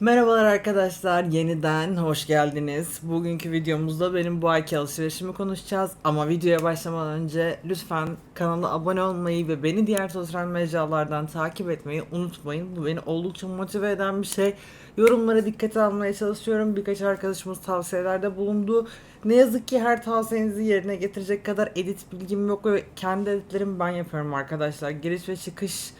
Merhabalar arkadaşlar, yeniden hoş geldiniz. Bugünkü videomuzda benim bu ayki alışverişimi konuşacağız. Ama videoya başlamadan önce lütfen kanala abone olmayı ve beni diğer sosyal mecralardan takip etmeyi unutmayın. Bu beni oldukça motive eden bir şey. Yorumlara dikkate almaya çalışıyorum. Birkaç arkadaşımız tavsiyelerde bulundu. Ne yazık ki her tavsiyenizi yerine getirecek kadar edit bilgim yok ve kendi editlerimi ben yapıyorum arkadaşlar. Giriş ve çıkış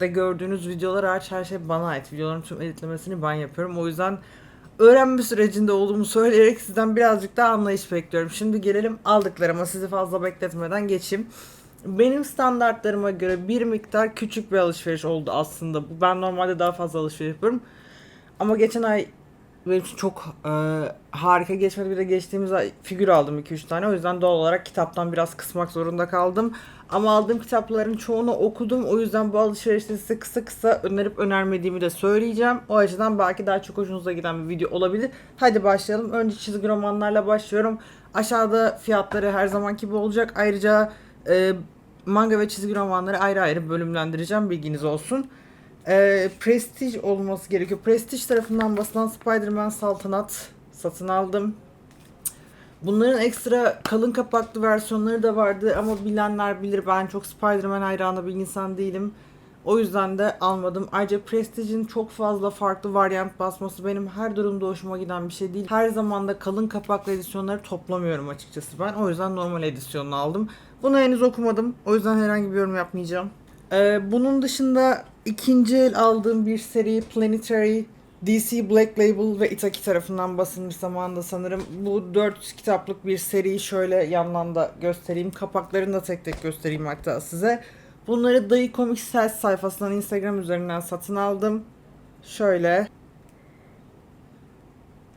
de gördüğünüz videolar hariç her şey bana ait. Videoların tüm editlemesini ben yapıyorum. O yüzden öğrenme sürecinde olduğumu söyleyerek sizden birazcık daha anlayış bekliyorum. Şimdi gelelim aldıklarıma sizi fazla bekletmeden geçeyim. Benim standartlarıma göre bir miktar küçük bir alışveriş oldu aslında. Ben normalde daha fazla alışveriş yapıyorum. Ama geçen ay benim için çok e, harika geçmedi. Bir de geçtiğimiz ay figür aldım 2-3 tane. O yüzden doğal olarak kitaptan biraz kısmak zorunda kaldım. Ama aldığım kitapların çoğunu okudum. O yüzden bu alışverişte size kısa kısa önerip önermediğimi de söyleyeceğim. O açıdan belki daha çok hoşunuza giden bir video olabilir. Hadi başlayalım. Önce çizgi romanlarla başlıyorum. Aşağıda fiyatları her zamanki gibi olacak. Ayrıca e, manga ve çizgi romanları ayrı ayrı bölümlendireceğim. Bilginiz olsun. E, Prestige olması gerekiyor. Prestige tarafından basılan Spider-Man Saltanat satın aldım. Bunların ekstra kalın kapaklı versiyonları da vardı ama bilenler bilir ben çok Spider-Man hayranı bir insan değilim. O yüzden de almadım. Ayrıca Prestige'in çok fazla farklı varyant basması benim her durumda hoşuma giden bir şey değil. Her zaman da kalın kapaklı edisyonları toplamıyorum açıkçası ben. O yüzden normal edisyonunu aldım. Bunu henüz okumadım. O yüzden herhangi bir yorum yapmayacağım. Ee, bunun dışında ikinci el aldığım bir seri Planetary DC Black Label ve Itaki tarafından basılmış zamanında sanırım. Bu dört kitaplık bir seri şöyle yandan da göstereyim. Kapaklarını da tek tek göstereyim hatta size. Bunları Dayı Comics Sales sayfasından Instagram üzerinden satın aldım. Şöyle.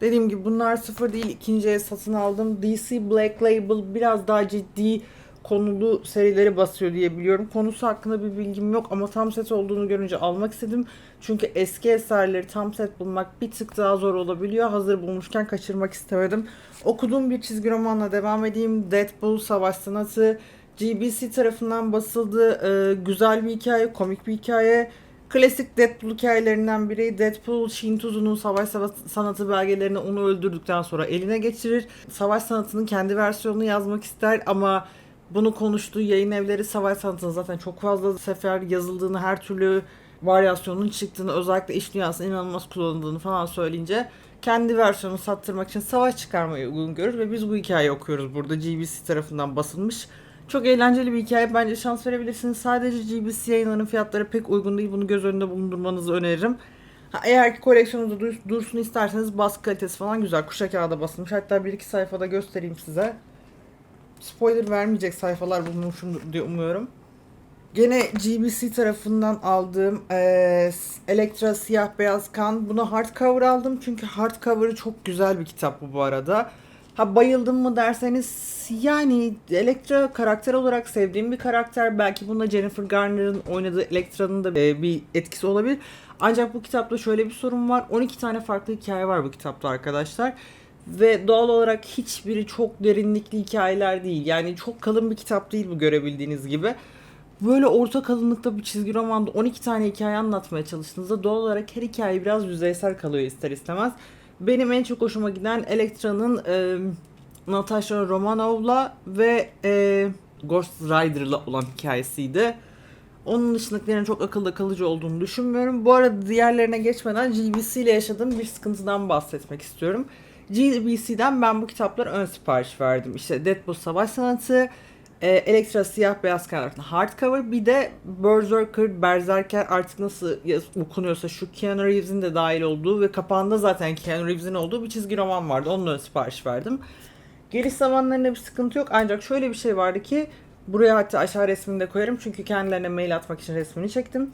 Dediğim gibi bunlar sıfır değil ikinci el satın aldım. DC Black Label biraz daha ciddi konulu serileri basıyor diye biliyorum. Konusu hakkında bir bilgim yok ama tam set olduğunu görünce almak istedim. Çünkü eski eserleri tam set bulmak bir tık daha zor olabiliyor. Hazır bulmuşken kaçırmak istemedim. Okuduğum bir çizgi romanla devam edeyim. Deadpool Savaş Sanatı GBC tarafından basıldı. Ee, güzel bir hikaye, komik bir hikaye. Klasik Deadpool hikayelerinden biri Deadpool Shintuzu'nun savaş sanatı belgelerini onu öldürdükten sonra eline geçirir. Savaş sanatının kendi versiyonunu yazmak ister ama bunu konuştuğu yayın evleri savaş sanatının zaten çok fazla sefer yazıldığını, her türlü varyasyonun çıktığını, özellikle iş dünyasında inanılmaz kullanıldığını falan söyleyince kendi versiyonunu sattırmak için savaş çıkarmayı uygun görür ve biz bu hikayeyi okuyoruz burada. GBC tarafından basılmış. Çok eğlenceli bir hikaye. Bence şans verebilirsiniz. Sadece GBC yayınlarının fiyatları pek uygun değil. Bunu göz önünde bulundurmanızı öneririm. Ha, eğer ki koleksiyonunuzda dur- dursun isterseniz baskı kalitesi falan güzel. Kuşa kağıda basılmış. Hatta bir iki sayfada göstereyim size spoiler vermeyecek sayfalar bulmuşum diye umuyorum. Gene GBC tarafından aldığım e, Elektra Siyah Beyaz Kan. Buna hardcover aldım çünkü hardcover'ı çok güzel bir kitap bu bu arada. Ha bayıldım mı derseniz yani Elektra karakter olarak sevdiğim bir karakter. Belki bunda Jennifer Garner'ın oynadığı Elektra'nın da e, bir etkisi olabilir. Ancak bu kitapta şöyle bir sorun var. 12 tane farklı hikaye var bu kitapta arkadaşlar. Ve doğal olarak hiçbiri çok derinlikli hikayeler değil. Yani çok kalın bir kitap değil bu görebildiğiniz gibi. Böyle orta kalınlıkta bir çizgi romanda 12 tane hikaye anlatmaya çalıştığınızda doğal olarak her hikaye biraz yüzeysel kalıyor ister istemez. Benim en çok hoşuma giden Elektra'nın e, Natasha Romanov'la ve e, Ghost Rider'la olan hikayesiydi. Onun dışındakilerin çok akılda kalıcı olduğunu düşünmüyorum. Bu arada diğerlerine geçmeden GBC ile yaşadığım bir sıkıntıdan bahsetmek istiyorum. GBC'den ben bu kitaplara ön sipariş verdim. İşte Deadpool Savaş Sanatı, e, Elektra Siyah Beyaz Karanlık'ta hardcover bir de Berserker, Berserker artık nasıl yaz- okunuyorsa şu Keanu Reeves'in de dahil olduğu ve kapağında zaten Keanu Reeves'in olduğu bir çizgi roman vardı. Onun ön sipariş verdim. Geliş zamanlarında bir sıkıntı yok ancak şöyle bir şey vardı ki buraya hatta aşağı resmini de koyarım çünkü kendilerine mail atmak için resmini çektim.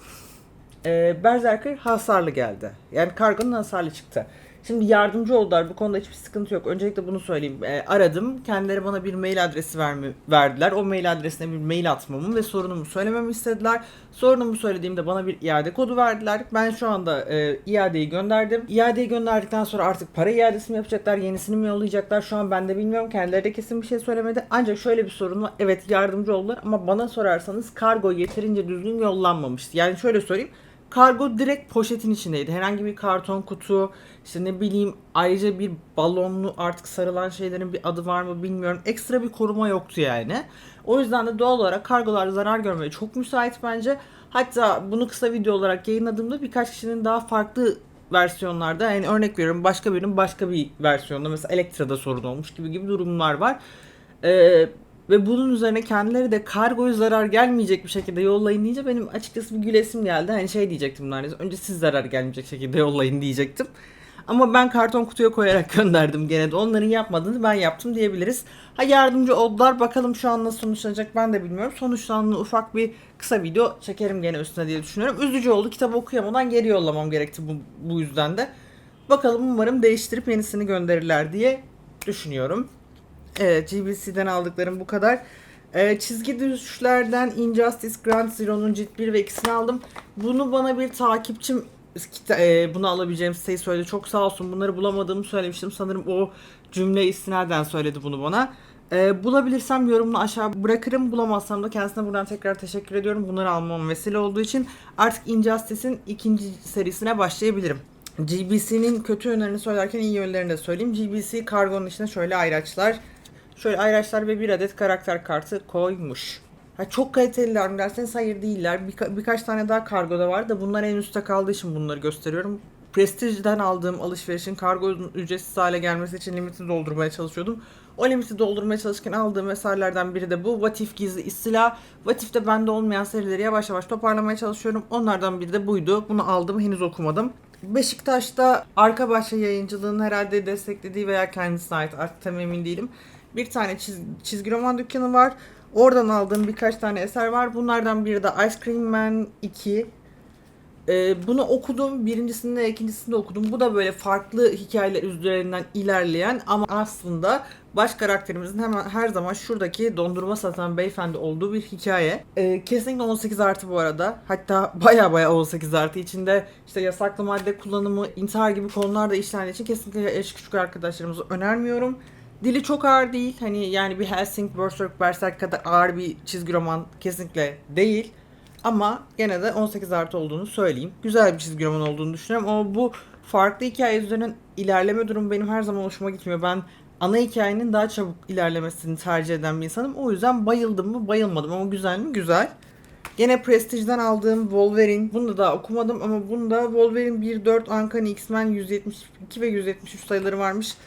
E, Berserker hasarlı geldi. Yani kargonun hasarlı çıktı. Şimdi yardımcı oldular. Bu konuda hiçbir sıkıntı yok. Öncelikle bunu söyleyeyim. E, aradım. Kendileri bana bir mail adresi vermi, verdiler. O mail adresine bir mail atmamı ve sorunumu söylememi istediler. Sorunumu söylediğimde bana bir iade kodu verdiler. Ben şu anda e, iadeyi gönderdim. İadeyi gönderdikten sonra artık para iadesi mi yapacaklar, yenisini mi yollayacaklar? Şu an ben de bilmiyorum. Kendileri de kesin bir şey söylemedi. Ancak şöyle bir sorun var. Evet yardımcı oldular ama bana sorarsanız kargo yeterince düzgün yollanmamıştı. Yani şöyle söyleyeyim. Kargo direkt poşetin içindeydi. Herhangi bir karton kutu, işte ne bileyim ayrıca bir balonlu artık sarılan şeylerin bir adı var mı bilmiyorum. Ekstra bir koruma yoktu yani. O yüzden de doğal olarak kargolar zarar görmeye çok müsait bence. Hatta bunu kısa video olarak yayınladığımda birkaç kişinin daha farklı versiyonlarda yani örnek veriyorum başka birinin başka bir versiyonda mesela Elektra'da sorun olmuş gibi gibi durumlar var. Ee, ve bunun üzerine kendileri de kargoya zarar gelmeyecek bir şekilde yollayın deyince benim açıkçası bir gülesim geldi. Hani şey diyecektim neredeyse önce siz zarar gelmeyecek şekilde yollayın diyecektim. Ama ben karton kutuya koyarak gönderdim gene de. Onların yapmadığını ben yaptım diyebiliriz. Ha yardımcı oldular. Bakalım şu an nasıl sonuçlanacak ben de bilmiyorum. Sonuçlandığında ufak bir kısa video çekerim gene üstüne diye düşünüyorum. Üzücü oldu. Kitabı okuyamadan geri yollamam gerekti bu, bu yüzden de. Bakalım umarım değiştirip yenisini gönderirler diye düşünüyorum. Evet GBC'den aldıklarım bu kadar. Ee, çizgi düşüşlerden Injustice Grand Zero'nun cilt 1 ve 2'sini aldım. Bunu bana bir takipçim e, bunu alabileceğim siteyi söyledi. Çok sağ olsun bunları bulamadığımı söylemiştim. Sanırım o cümle istinaden söyledi bunu bana. Ee, bulabilirsem yorumunu aşağı bırakırım. Bulamazsam da kendisine buradan tekrar teşekkür ediyorum. Bunları almam vesile olduğu için artık Injustice'in ikinci serisine başlayabilirim. GBC'nin kötü yönlerini söylerken iyi yönlerini de söyleyeyim. GBC kargonun içine şöyle ayraçlar, şöyle ayraçlar ve bir adet karakter kartı koymuş. Ha, çok kaliteliler mi derseniz hayır değiller. Birka- birkaç tane daha kargoda var da bunlar en üstte kaldığı için bunları gösteriyorum. Prestige'den aldığım alışverişin kargonun ücretsiz hale gelmesi için limiti doldurmaya çalışıyordum. O limiti doldurmaya çalışırken aldığım eserlerden biri de bu. What If Gizli İstila. What If'te bende olmayan serileri yavaş yavaş toparlamaya çalışıyorum. Onlardan biri de buydu. Bunu aldım henüz okumadım. Beşiktaş'ta arka bahçe yayıncılığının herhalde desteklediği veya kendisine ait artık tam emin değilim. Bir tane çiz- çizgi roman dükkanı var. Oradan aldığım birkaç tane eser var. Bunlardan biri de Ice Cream Man 2. Ee, bunu okudum. Birincisinde, ikincisinde okudum. Bu da böyle farklı hikayeler üzerinden ilerleyen ama aslında baş karakterimizin hemen her zaman şuradaki dondurma satan beyefendi olduğu bir hikaye. Ee, kesinlikle 18 artı bu arada. Hatta baya baya 18 artı içinde işte yasaklı madde kullanımı, intihar gibi konular da işlendiği için kesinlikle yaş küçük arkadaşlarımıza önermiyorum. Dili çok ağır değil. Hani yani bir Helsing, Berserk, Berserk kadar ağır bir çizgi roman kesinlikle değil. Ama gene de 18 artı olduğunu söyleyeyim. Güzel bir çizgi roman olduğunu düşünüyorum ama bu farklı hikaye üzerinden ilerleme durumu benim her zaman hoşuma gitmiyor. Ben ana hikayenin daha çabuk ilerlemesini tercih eden bir insanım. O yüzden bayıldım mı bayılmadım ama güzel mi güzel. Gene Prestige'den aldığım Wolverine. Bunu da daha okumadım ama bunda Wolverine 1.4 Uncanny X-Men 172 ve 173 sayıları varmış.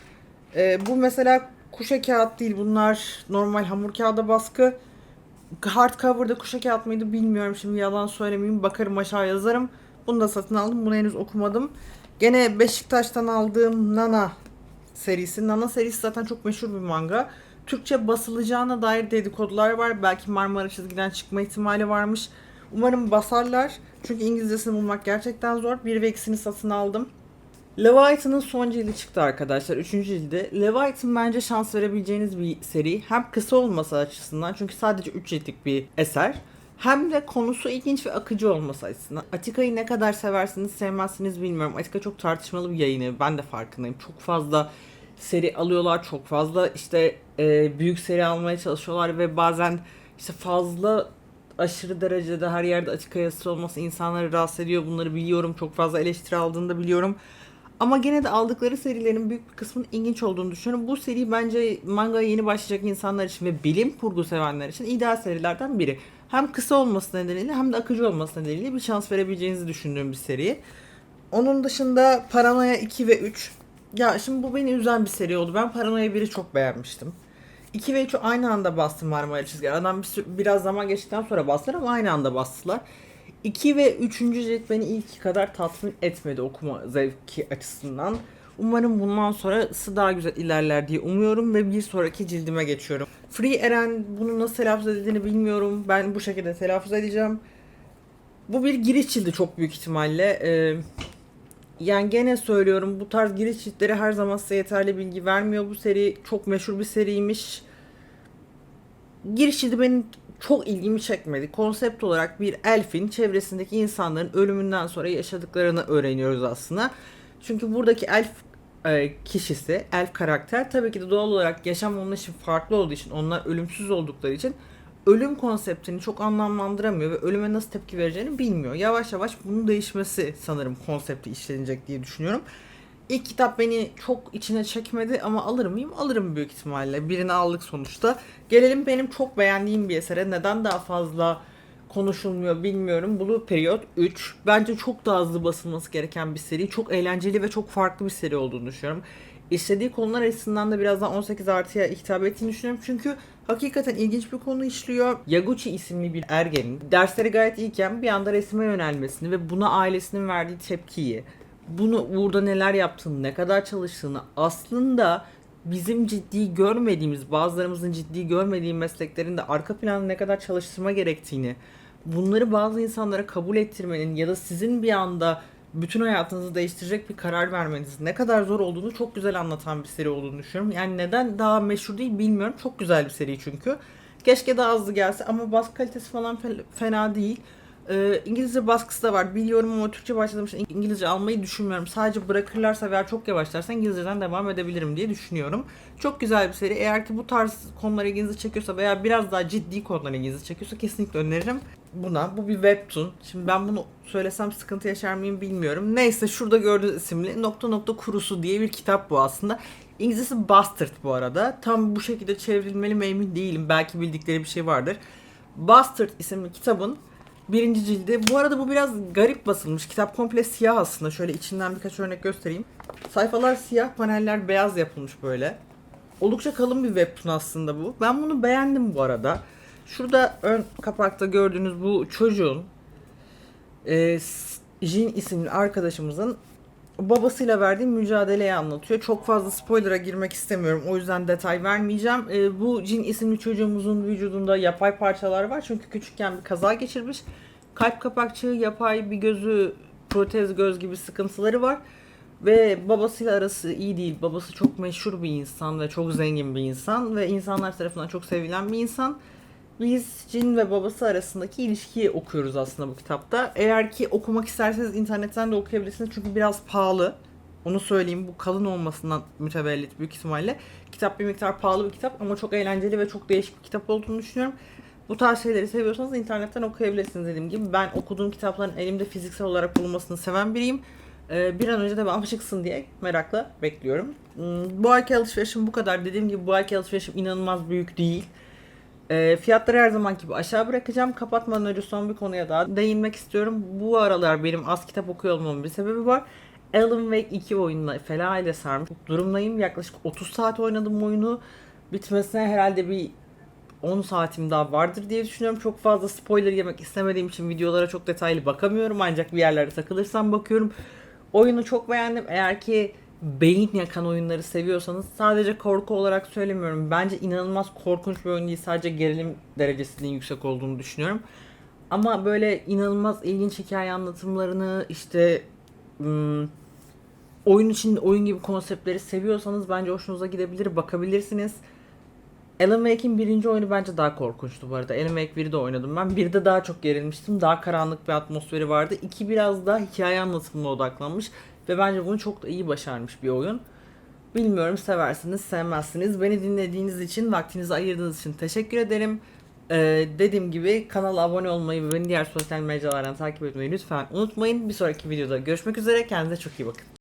Ee, bu mesela kuşa kağıt değil. Bunlar normal hamur kağıda baskı. Hardcover'da kuşa kağıt mıydı bilmiyorum şimdi yalan söylemeyeyim. Bakarım aşağı yazarım. Bunu da satın aldım. Bunu henüz okumadım. Gene Beşiktaş'tan aldığım Nana serisi. Nana serisi zaten çok meşhur bir manga. Türkçe basılacağına dair dedikodular var. Belki Marmara çizgiden çıkma ihtimali varmış. Umarım basarlar. Çünkü İngilizcesini bulmak gerçekten zor. Bir ve ikisini satın aldım. Leviathan'ın son cildi çıktı arkadaşlar. Üçüncü cildi. Leviathan bence şans verebileceğiniz bir seri. Hem kısa olması açısından çünkü sadece 3 ciltlik bir eser. Hem de konusu ilginç ve akıcı olması açısından. Atika'yı ne kadar seversiniz sevmezsiniz bilmiyorum. Atika çok tartışmalı bir yayını. Ben de farkındayım. Çok fazla seri alıyorlar. Çok fazla işte e, büyük seri almaya çalışıyorlar ve bazen işte fazla aşırı derecede her yerde açık yazısı olması insanları rahatsız ediyor. Bunları biliyorum. Çok fazla eleştiri aldığını da biliyorum. Ama gene de aldıkları serilerin büyük bir kısmının ilginç olduğunu düşünüyorum. Bu seri bence mangaya yeni başlayacak insanlar için ve bilim kurgu sevenler için ideal serilerden biri. Hem kısa olması nedeniyle hem de akıcı olması nedeniyle bir şans verebileceğinizi düşündüğüm bir seri. Onun dışında Paranoia 2 ve 3. Ya şimdi bu beni üzen bir seri oldu. Ben Paranoia 1'i çok beğenmiştim. 2 ve 3'ü aynı anda bastım Marmara Çizgi. Aradan bir biraz zaman geçtikten sonra bastılar ama aynı anda bastılar. 2 ve 3. cilt beni ilk kadar tatmin etmedi okuma zevki açısından. Umarım bundan sonrası daha güzel ilerler diye umuyorum ve bir sonraki cildime geçiyorum. Free Eren bunu nasıl telaffuz edildiğini bilmiyorum. Ben bu şekilde telaffuz edeceğim. Bu bir giriş cildi çok büyük ihtimalle. Ee, yani gene söylüyorum bu tarz giriş çitleri her zaman size yeterli bilgi vermiyor. Bu seri çok meşhur bir seriymiş. Giriş çiti benim çok ilgimi çekmedi. Konsept olarak bir elfin çevresindeki insanların ölümünden sonra yaşadıklarını öğreniyoruz aslında. Çünkü buradaki elf e, kişisi, elf karakter tabii ki de doğal olarak yaşam onun için farklı olduğu için, onlar ölümsüz oldukları için ölüm konseptini çok anlamlandıramıyor ve ölüme nasıl tepki vereceğini bilmiyor. Yavaş yavaş bunun değişmesi sanırım konsepti işlenecek diye düşünüyorum. İlk kitap beni çok içine çekmedi ama alır mıyım? Alırım büyük ihtimalle. Birini aldık sonuçta. Gelelim benim çok beğendiğim bir esere. Neden daha fazla konuşulmuyor bilmiyorum. Blue Period 3. Bence çok daha hızlı basılması gereken bir seri. Çok eğlenceli ve çok farklı bir seri olduğunu düşünüyorum. İşlediği konular açısından da biraz daha 18 artıya hitap ettiğini düşünüyorum. Çünkü hakikaten ilginç bir konu işliyor. Yaguchi isimli bir ergenin dersleri gayet iyiyken bir anda resme yönelmesini ve buna ailesinin verdiği tepkiyi, bunu burada neler yaptığını, ne kadar çalıştığını aslında bizim ciddi görmediğimiz, bazılarımızın ciddi görmediği mesleklerin de arka planda ne kadar çalıştırma gerektiğini, bunları bazı insanlara kabul ettirmenin ya da sizin bir anda bütün hayatınızı değiştirecek bir karar vermeniz ne kadar zor olduğunu çok güzel anlatan bir seri olduğunu düşünüyorum. Yani neden daha meşhur değil bilmiyorum. Çok güzel bir seri çünkü. Keşke daha hızlı gelse ama baskı kalitesi falan fe- fena değil. Ee, İngilizce baskısı da var biliyorum ama Türkçe başladığım için İngilizce almayı düşünmüyorum. Sadece bırakırlarsa veya çok yavaşlarsa İngilizceden devam edebilirim diye düşünüyorum. Çok güzel bir seri. Eğer ki bu tarz konular ilginizi çekiyorsa veya biraz daha ciddi konular ilginizi çekiyorsa kesinlikle öneririm buna. Bu bir webtoon. Şimdi ben bunu söylesem sıkıntı yaşar mıyım bilmiyorum. Neyse şurada gördüğünüz isimli nokta nokta kurusu diye bir kitap bu aslında. İngilizcesi Bastard bu arada. Tam bu şekilde çevrilmeli mi emin değilim. Belki bildikleri bir şey vardır. Bastard isimli kitabın birinci cildi. Bu arada bu biraz garip basılmış. Kitap komple siyah aslında. Şöyle içinden birkaç örnek göstereyim. Sayfalar siyah, paneller beyaz yapılmış böyle. Oldukça kalın bir webtoon aslında bu. Ben bunu beğendim bu arada. Şurada ön kapakta gördüğünüz bu çocuğun e, Jin isimli arkadaşımızın babasıyla verdiği mücadeleyi anlatıyor. Çok fazla spoiler'a girmek istemiyorum. O yüzden detay vermeyeceğim. E, bu Jin isimli çocuğumuzun vücudunda yapay parçalar var. Çünkü küçükken bir kaza geçirmiş. Kalp kapakçığı, yapay bir gözü, protez göz gibi sıkıntıları var. Ve babasıyla arası iyi değil. Babası çok meşhur bir insan ve çok zengin bir insan. Ve insanlar tarafından çok sevilen bir insan. Biz Jin ve babası arasındaki ilişkiyi okuyoruz aslında bu kitapta. Eğer ki okumak isterseniz internetten de okuyabilirsiniz çünkü biraz pahalı. Onu söyleyeyim bu kalın olmasından mütevellit büyük ihtimalle. Kitap bir miktar pahalı bir kitap ama çok eğlenceli ve çok değişik bir kitap olduğunu düşünüyorum. Bu tarz şeyleri seviyorsanız internetten okuyabilirsiniz dediğim gibi. Ben okuduğum kitapların elimde fiziksel olarak bulunmasını seven biriyim. Ee, bir an önce de bana çıksın diye merakla bekliyorum. Hmm, Bu ayki alışverişim bu kadar. Dediğim gibi bu ayki alışverişim inanılmaz büyük değil. E, fiyatları her zaman gibi aşağı bırakacağım. Kapatmadan önce son bir konuya daha değinmek istiyorum. Bu aralar benim az kitap okuyor olmamın bir sebebi var. Alan Wake 2 oyununa fela ile sarmış durumdayım. Yaklaşık 30 saat oynadım oyunu. Bitmesine herhalde bir 10 saatim daha vardır diye düşünüyorum. Çok fazla spoiler yemek istemediğim için videolara çok detaylı bakamıyorum. Ancak bir yerlerde takılırsam bakıyorum. Oyunu çok beğendim. Eğer ki beyin yakan oyunları seviyorsanız sadece korku olarak söylemiyorum. Bence inanılmaz korkunç bir oyun değil. Sadece gerilim derecesinin yüksek olduğunu düşünüyorum. Ama böyle inanılmaz ilginç hikaye anlatımlarını işte oyun için oyun gibi konseptleri seviyorsanız bence hoşunuza gidebilir. Bakabilirsiniz. Alan Wake'in birinci oyunu bence daha korkunçtu bu arada. Alan Wake 1'i de oynadım ben. 1'de daha çok gerilmiştim. Daha karanlık bir atmosferi vardı. 2 biraz daha hikaye anlatımına odaklanmış. Ve bence bunu çok da iyi başarmış bir oyun. Bilmiyorum seversiniz sevmezsiniz. Beni dinlediğiniz için, vaktinizi ayırdığınız için teşekkür ederim. Ee, dediğim gibi kanala abone olmayı ve beni diğer sosyal mecralardan takip etmeyi lütfen unutmayın. Bir sonraki videoda görüşmek üzere. Kendinize çok iyi bakın.